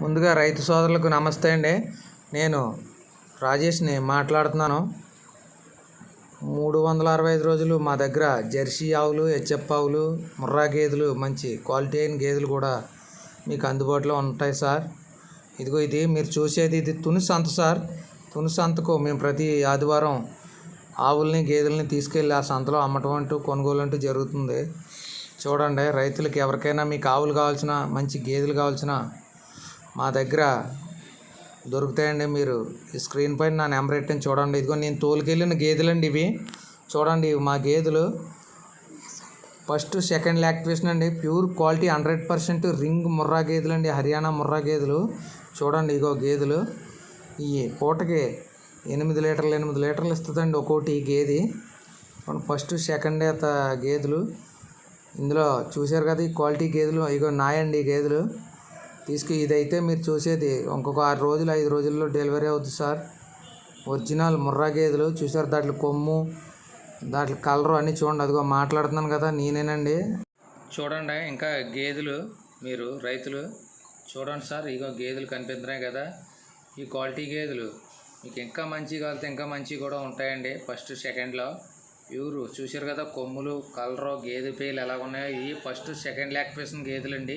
ముందుగా రైతు సోదరులకు నమస్తే అండి. నేను రాజేష్ని మాట్లాడుతున్నాను. మూడు వందల అరవై ఐదు రోజులు మా దగ్గర జెర్సీ ఆవులు హెచ్ఎఫ్ ఆవులు ముర్రా గేదెలు మంచి క్వాలిటీ అయిన గేదెలు కూడా మీకు అందుబాటులో ఉంటాయి సార్. ఇదిగో ఇది మీరు చూసేది ఇది తుని సంత సార్. తుని సంతకు మేము ప్రతి ఆదివారం ఆవుల్ని గేదెల్ని తీసుకెళ్ళి ఆ సంతలో అమ్మటం అంటూ కొనుగోలు అంటూ జరుగుతుంది. చూడండి రైతులకు ఎవరికైనా మీకు ఆవులు కావాల్సిన మంచి గేదెలు కావాల్సిన మా దగ్గర దొరుకుతాయండి మీరు. ఈ స్క్రీన్ పైన నా నెంబర్ ఎట్టని చూడండి. ఇదిగో నేను తోలుకెళ్ళిన గేదెలండి ఇవి. చూడండి మా గేదెలు. ఫస్ట్ సెకండ్ లాక్టివేషన్ అండి. Pure quality hundred percent ring Murrah గేదెలు అండి హర్యానా ముర్రా గేదెలు. చూడండి ఇగో గేదెలు. ఈ పూటకి ఎనిమిది లీటర్లు ఎనిమిది లీటర్లు ఇస్తుందండి ఒక్కోటి గేది. ఫస్ట్ సెకండ్ ఈత గేదెలు. ఇందులో చూశారు కదా ఈ క్వాలిటీ గేదెలు. ఇగో నాయండి ఈ గేదెలు. తీసుకు ఇదైతే మీరు చూసేది. ఇంకొక ఆరు రోజులు ఐదు రోజుల్లో డెలివరీ అవుతుంది సార్. ఒరిజినల్ ముర్రా గేదెలు చూసారు? దాంట్లో కొమ్ము దాంట్లో కలరు అన్నీ చూడండి. అదిగో మాట్లాడుతున్నాను కదా నేనేనండి. చూడండి ఇంకా గేదెలు మీరు రైతులు చూడండి సార్. ఇగో గేదెలు కనిపిస్తున్నాయి కదా. ఈ క్వాలిటీ గేదెలు మీకు ఇంకా మంచి కావాలితే ఇంకా మంచి కూడా ఉంటాయండి. ఫస్ట్ సెకండ్లో. ఎవరు చూశారు కదా? కొమ్ములు కలరు గేదె పేలు ఎలా ఉన్నాయో. ఇవి ఫస్ట్ సెకండ్ లాక్టివేషన్ గేదెలండి.